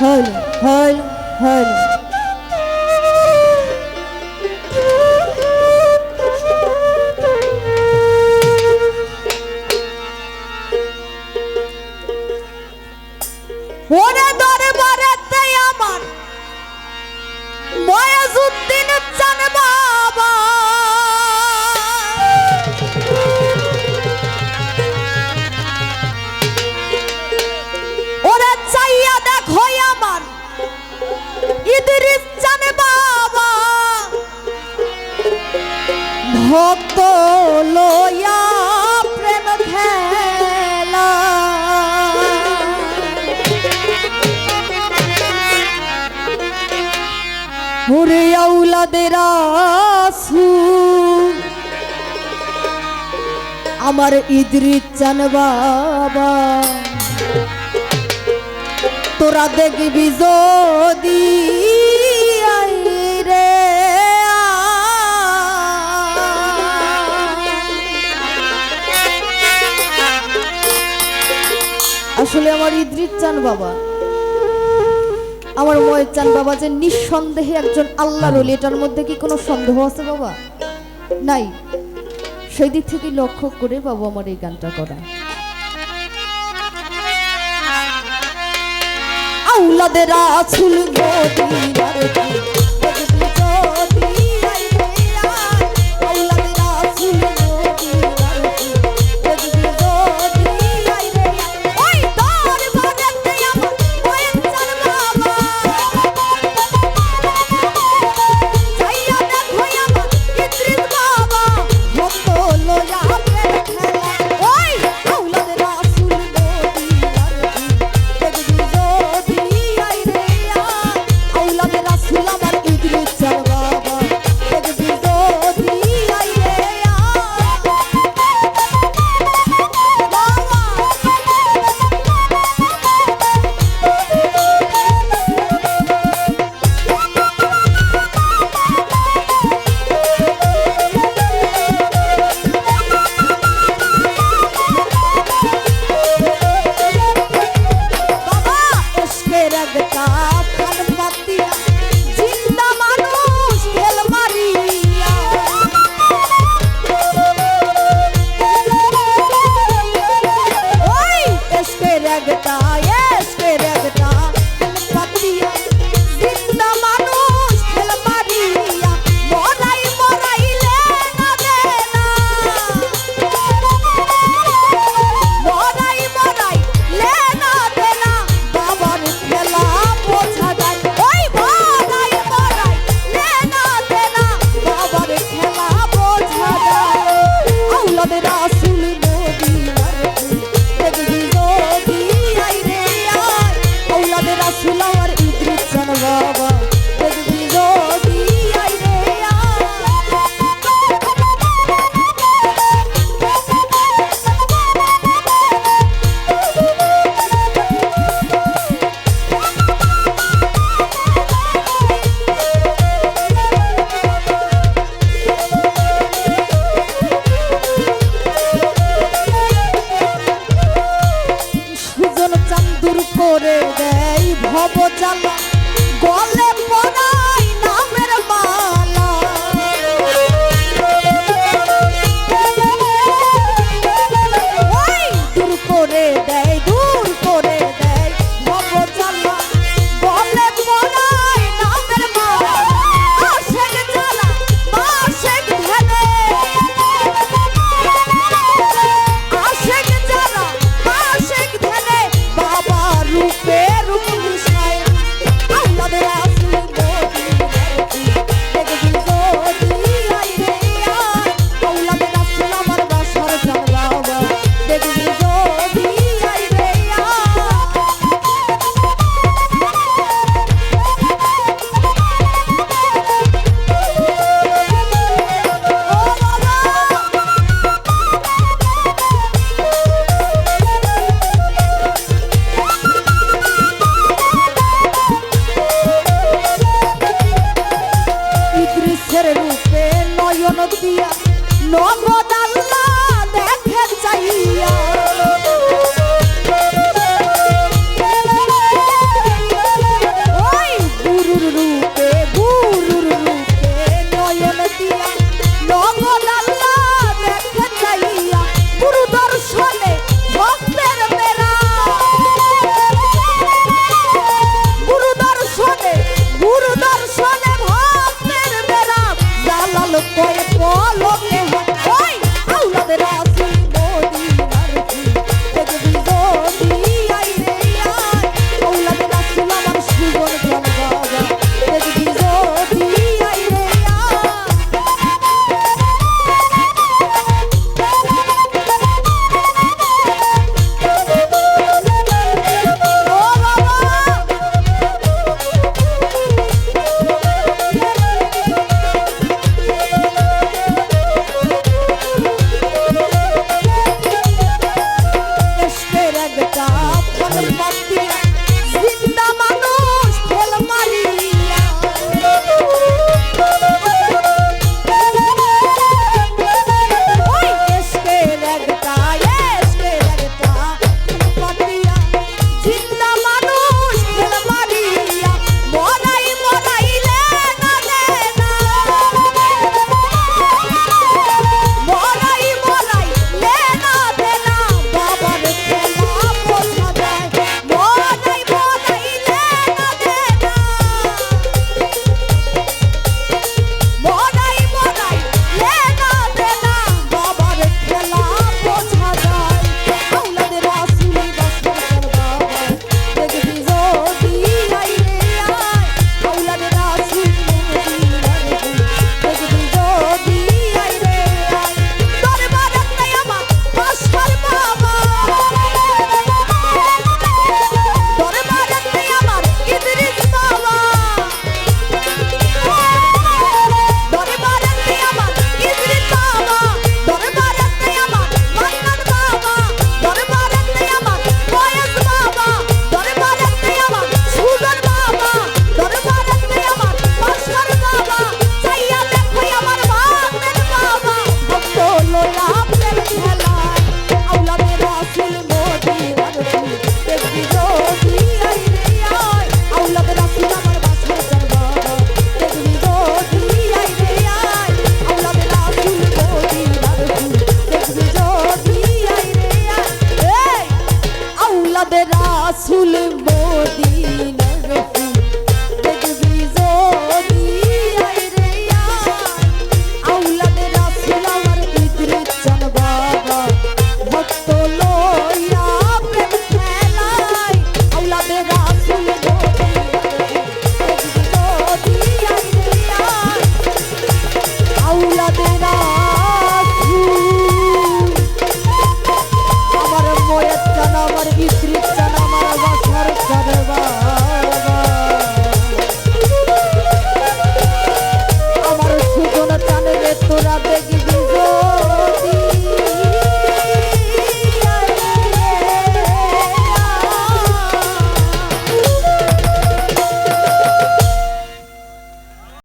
হলো হলো হলো। ওরা দরবারেতে আমার ময়াজুদ্দিন চানবা ওরে আউলাদের আমার ইদরিত চান বাবা। তোরা দেখবি যদি রে আসলে আমার ইদরিত চান বাবা। আমার ময়জান বাবা যে নিঃসন্দেহে একজন আল্লাহ রলি এটার মধ্যে কি কোনো সন্দেহ আছে বাবা? নাই। সেই দিক থেকে লক্ষ্য করে বাবা আমার এই গানটা করা। আউলাদের আছুল গো করে দেয় ভব চালা গলে দিয়া নবদা পলক করে পলক